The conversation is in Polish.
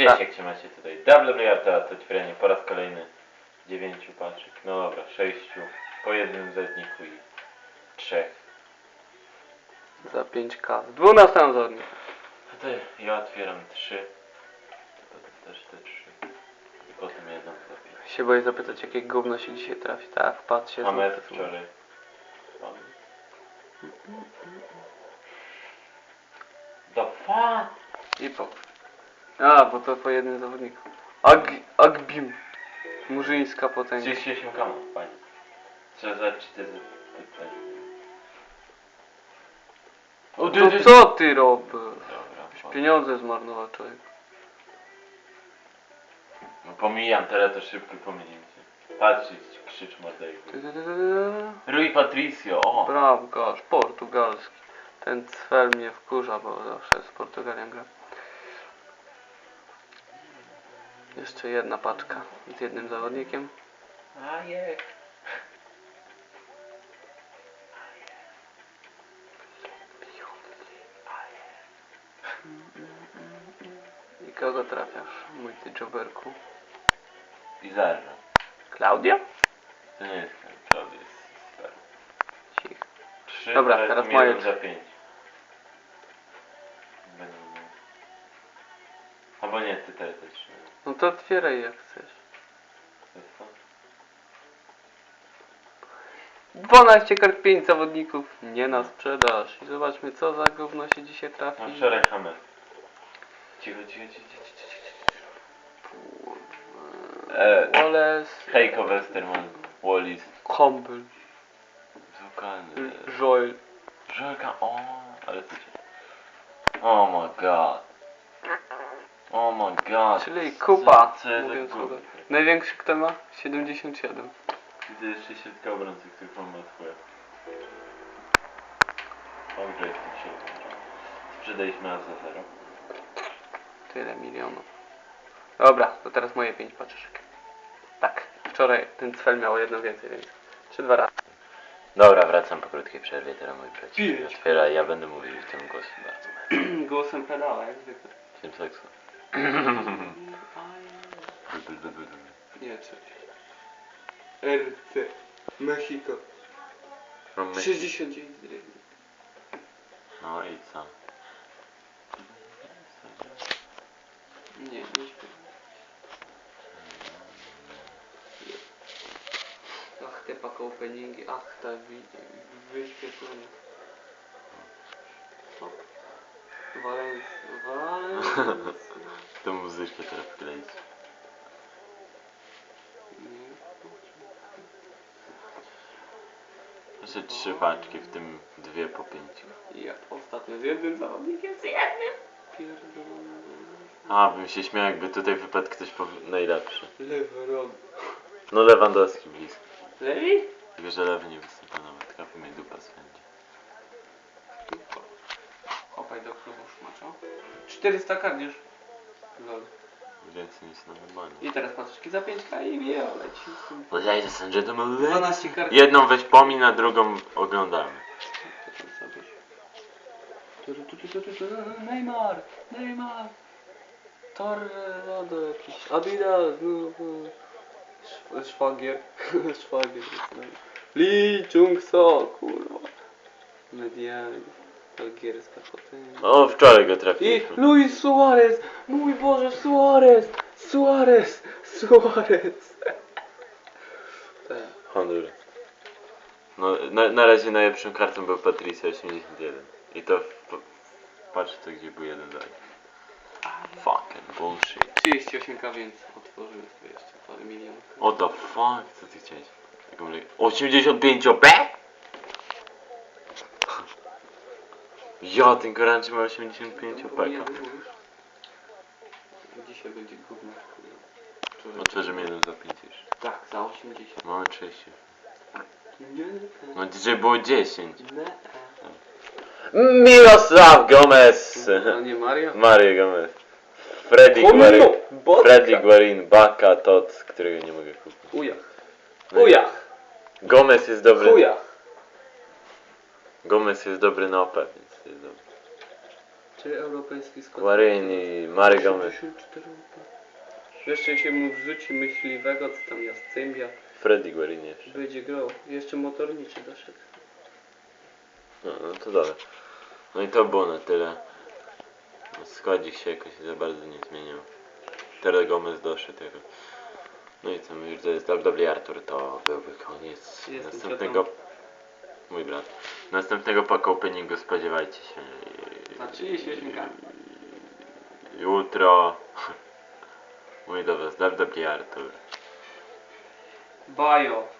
Cześć, Tak. jak się macie tutaj? WWRTA to otwieranie po raz kolejny dziewięciu paczek. No dobra, sześciu. Po jednym zetniku i trzech. Za 5k. W 12 zawodnik. A to ja otwieram trzy. Potem też te trzy. I potem jedną za pięć. Się boję zapytać, jakie gówno się dzisiaj trafi. Tak, patrzcie. A my wczoraj. Mam. The fuck? I pop. A, bo to po jednym zawodniku. Ag Agbim. Murzyńska potęga. 38 kamów, fajnie. Trzeba zobaczyć te tutaj. O, To co ty robisz? Dobra, Pieniądze zmarnował człowiek. No pomijam, teraz to szybko krzycz. Ty, ty, ty, ty, ty. Rui Patricio, o! Bramkarz, portugalski. Ten cfel mnie wkurza, bo zawsze z Portugalią gra. Jeszcze jedna paczka z jednym zawodnikiem. Ajek. I kogo trafiasz, mój ty joberku? Pizarro. Klaudia? To nie jest to jest super. Cich. Trzy, Dobra, teraz moje za pięć. To otwieraj jak chcesz. 12 kart 5 zawodników, nie na sprzedaż. I zobaczmy co za gówno się dzisiaj trafi. No wczoraj Hammer. Cicho, cicho, cicho, cicho, cicho, cicho. E, Wallace, Heiko Westerman, Wallis, Campbell, Zukany, Joel. Żelka, o, ale to. Oh my god. Oh my god. Czyli kupa, Co, co jest mówiąc krótko. kupa? Największy kto ma? 77. Widzę jeszcze środka obrący, który mam od chuja. Upgrade tym się Sprzedaliśmy nas za zero. Tyle milionów. Dobra, to teraz moje 5 paczeczek. Tak, wczoraj ten cfel miał jedno więcej, więc 3 dwa razy. Dobra, wracam po krótkiej przerwie, teraz mój przeciwnik Pięć. otwiera ja będę mówił tym głosem bardzo. Głosem pedała, jak zwykle. Tym seksu. Nie, coś. RC. Mexico. From Mexico. 69 drewni. No i co? Nie, nie śpiewam. Ach, te pack openingi, ach, ta wi- Valens. Tę muzyczkę teraz wkleić. Jeszcze trzy paczki, w tym dwie po pięciu. Ja ostatnio z jednym zawodnikiem, z jednym. Pierdolony. A, bym się śmiał, jakby tutaj wypadł ktoś po... najlepszy. Lewy. No Lewandowski blisko. Lewi? Tylko, że lewy nie szmaczo. 400 karniesz. Lol. Więcej niż na normalnie. I teraz patrzki za 5k i wie, leci. Ladies and gentlemen, 12 kart. Jedną weź pomin, a drugą oglądamy. Co? Tu, tu, tu, tu, tu, tu, Neymar! Neymar! Tornado jakiś. Adidas! No, no. Szw- Szwagier. Szwagier jest naj- Lee Chung So, kurwa. Medialnie. Algierska. O, wczoraj go I trafiliśmy. Luis Suarez! Mój Boże, Suarez! Suarez! Suarez! Tak. Honduras. No, na, na razie najlepszym kartą był Patricia 81. I to w, w, patrz to gdzie był jeden dalej. Fucking bullshit. 38k więc otworzymy sobie jeszcze parę milionów. What the fuck? Co ty chciałeś? Taką le- 85 OP? Ja, ten Goranczy ma 85 OP. Nie mówisz? Dzisiaj będzie gówno. Otworzymy jeden za 5 już. Tak, za 80. Mamy 30. Nie, No dzisiaj było 10. nie. Mirosław Gomez! To nie Maria? Mario Gomez. Freddy Guarin. Freddy Guarin, Baka, Tot, którego nie mogę kupić. Ujach. No Ujach. Gomez jest dobry. Ujach. Gomez jest dobry na OP, więc jest dobry. Czy europejski skład? Guarini, Mary Gomez, 84 Jeszcze się mu wrzuci myśliwego, co tam jest, cymbia, Freddy Guarini jeszcze. będzie grał. Jeszcze motorniczy doszedł. No, no to dobra. No i to było na tyle. Składzik się jakoś za bardzo nie zmienił. Teraz Gomez doszedł jako... No i co, już to jest WWE Artur, to byłby koniec. Jestem Następnego... Mój brat. Następnego pack openingu spodziewajcie się. Na 38 k Jutro. Mój do was, Artur. Bajo.